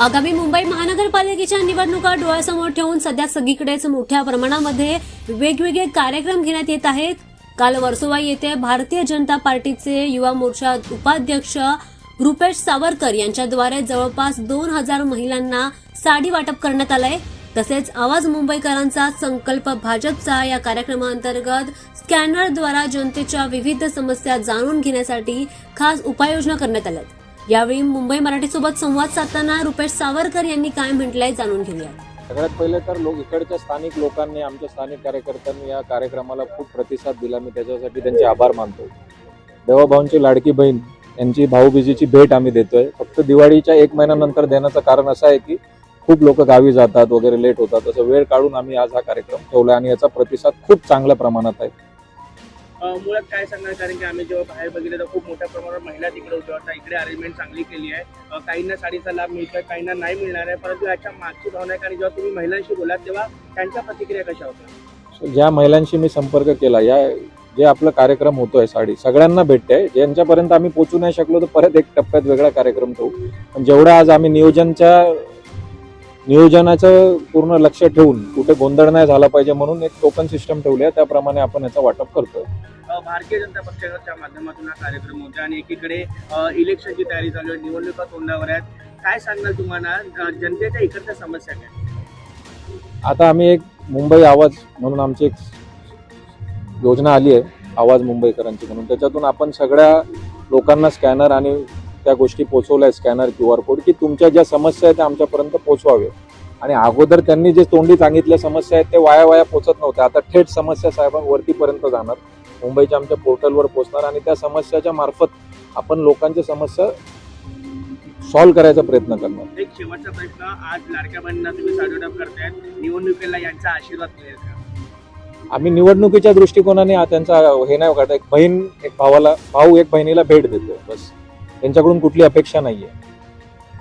आगामी मुंबई महानगरपालिकेच्या निवडणुका डोळ्यासमोर ठेवून सध्या सगळीकडेच मोठ्या प्रमाणामध्ये वेगवेगळे कार्यक्रम घेण्यात येत आहेत. काल वर्सोवा येथे भारतीय जनता पार्टीचे युवा मोर्चा उपाध्यक्ष रुपेश सावरकर यांच्याद्वारे जवळपास दोन हजार महिलांना साडी वाटप करण्यात आलंय. तसेच आवाज मुंबईकरांचा संकल्प भाजपचा या कार्यक्रमाअंतर्गत स्कॅनरद्वारा जनतेच्या विविध समस्या जाणून घेण्यासाठी खास उपाययोजना करण्यात आल्या यावेळी मुंबई मराठीसोबत संवाद साधताना रुपेश सावरकर यांनी काय म्हटलंय जाणून घेऊया सगळ्यात पहिले तर लोक इकडच्या स्थानिक लोकांनी आमच्या स्थानिक कार्यकर्त्यांनी या कार्यक्रमाला खूप प्रतिसाद दिला. मी त्याच्यासाठी त्यांचे आभार मानतो. देवाभाऊंची लाडकी बहीण यांची भाऊबीजेची भेट आम्ही देतोय. फक्त दिवाळीच्या एक महिन्यानंतर देण्याचं कारण असं आहे की खूप लोक गावी जातात वगैरे लेट होतात. असं वेळ काढून आम्ही आज हा कार्यक्रम ठेवला आणि याचा प्रतिसाद खूप चांगल्या प्रमाणात आहे. मुळात काय सांगणार कारण की आम्ही जेव्हा बाहेर बघितलं तर खूप मोठ्या प्रमाणावर महिला तिकडे होत्या. आता इकडे अरेंजमेंट चांगली केली आहे. काहींना साडीचा लाभ मिळतोय काहींना नाही मिळणार आहे. परंतु याच्या मागची भावना आहे कारण जेव्हा तुम्ही महिलांशी बोलात तेव्हा त्यांच्या प्रतिक्रिया कशा होत्या? ज्या महिलांशी मी संपर्क केला या जे आपला कार्यक्रम होतोय साडी सगळ्यांना भेटते ज्यांच्यापर्यंत आम्ही पोचू नाही शकलो तर परत एक टप्प्यात वेगळा कार्यक्रम ठेवू. पण जेवढं आज आम्ही नियोजनच्या नियोजनाचं पूर्ण लक्ष ठेवून कुठे गोंधळ नाही झाला पाहिजे म्हणून एक टोकन सिस्टम ठेवली आहे त्याप्रमाणे आपण याचा वाटप करतोय. भारतीय जनता पक्षाच्या माध्यमातून हा कार्यक्रम होता आणि एकीकडे इलेक्शनची तयारी चालू आहे निवडणुका तोंडावर आहेत. काय सांगाल तुम्हाला? जनतेच्या इकडच्या समस्या काय? आता आम्ही एक मुंबई आवाज म्हणून आमची एक योजना आली आहे आवाज मुंबईकरांची म्हणून. त्याच्यातून आपण सगळ्या लोकांना स्कॅनर आणि त्या गोष्टी पोचवल्या स्कॅनर क्यू आर कोड की तुमच्या ज्या समस्या आहेत त्या आमच्यापर्यंत पोचवावे. आणि अगोदर त्यांनी जे तोंडी सांगितल्या समस्या आहेत ते वाया वाया पोचत नव्हत्या. आता थेट समस्या साहेबांवरतीपर्यंत जाणार. मुंबईच्या आमच्या पोर्टलवर पोचणार आणि त्या समस्याच्या मार्फत आपण लोकांच्या समस्या सॉल्व्ह करायचा प्रयत्न करणार. एक शेवटचा प्रश्न आज लाडक्या बहिणींना तुम्ही करतायत. निवडणुकीला यांचा आशीर्वाद मिळेल का? आम्ही निवडणुकीच्या दृष्टिकोनाने त्यांचा हे नाही करत एक बहीण एक भावाला भाऊ एक बहिणीला भेट देतोय बस. त्यांच्याकडून कुठली अपेक्षा नाहीये.